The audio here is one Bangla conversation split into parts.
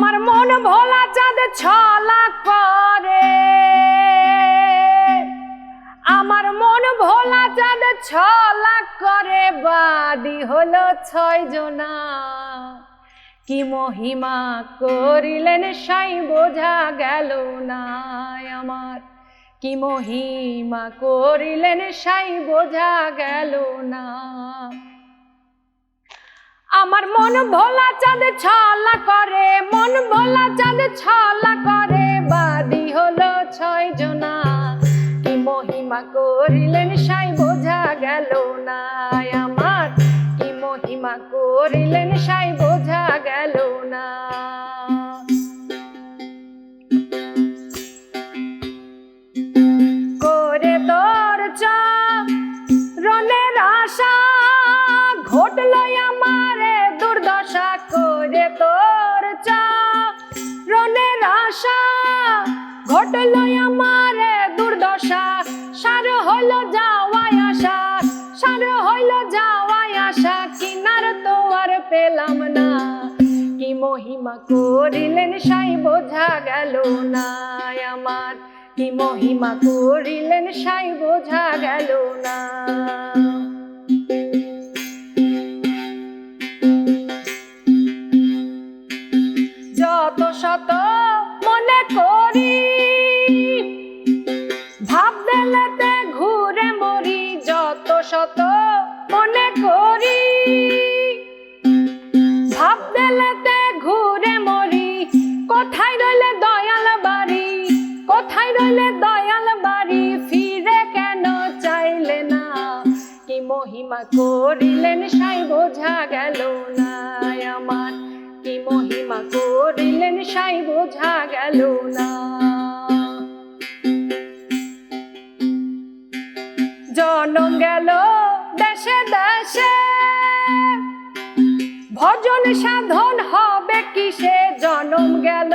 আমার মন ভোলা চাঁদ ছলা করে আমার মন ভোলা চাঁদ ছলা করে বাদি হলো ছয় জনা। কি মহিমা করিলেন সাই, বোঝা গেল না আমার। কি মহিমা করিলেন সাই, বোঝা গেল না। আমার মন ভোলা চাঁদ ছলা করে, মন ভোলা চাঁদ ছলা করে। বাদি হলো ছয় জনা, কি মহিমা করিলেন সাই বোঝা গেল না। আমার কি মহিমা করিলেন সাই করে তোর চা রনের আশা ঘটল আমারে দুর্দশা। সার হইল যাওয়াই আশা, সার হইল যাওয়াই আশা। কিনার তো আর পেলাম না, কি মহিমা করিলেন সাই বোঝা গেল না আমার। কি মহিমা করিলেন সাই বোঝা গেল না। যত শত মনে করি। ভাব ঘুরে মরি, কোথায় রইলে দয়াল বাড়ি, কোথায় রইলে দয়াল বাড়ি, ফিরে কেন চাইলে না? কি মহিমা করিলেন সাই বোঝা গেল না আমার, কি মহিমা করিলেন সাই বোঝা গেল না। জনম গেল দেশে দেশে। ভজন সাধন হবে কিসে? জনম গেল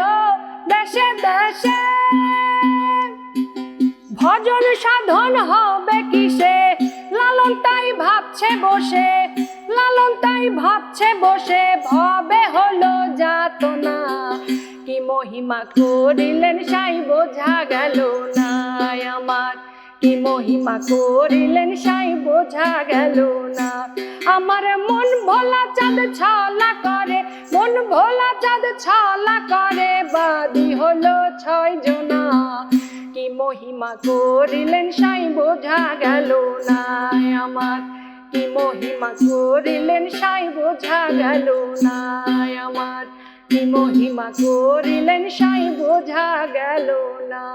দেশে দেশে। ভজন সাধন হবে কিসে? লালন তাই ভাবছে বসে, লালন তাই ভাবছে বসে। ভবে হলো যাত না কি মহিমা করিলেন সাই বোঝা গেল না আমার। কি মহিমা করিলেন সাই, বোঝা গেল না। আমার মন ভোলা চাঁদ ছলা করে, মন ভোলা চাঁদ ছলা করে, বাদি হলো ছয় জনা। কি মহিমা করিলেন সাই, বোঝা গেল না। আমার কি মহিমা করিলেন সাই, বোঝা গেল না। আমার কি মহিমা করিলেন সাই, বোঝা গেল না।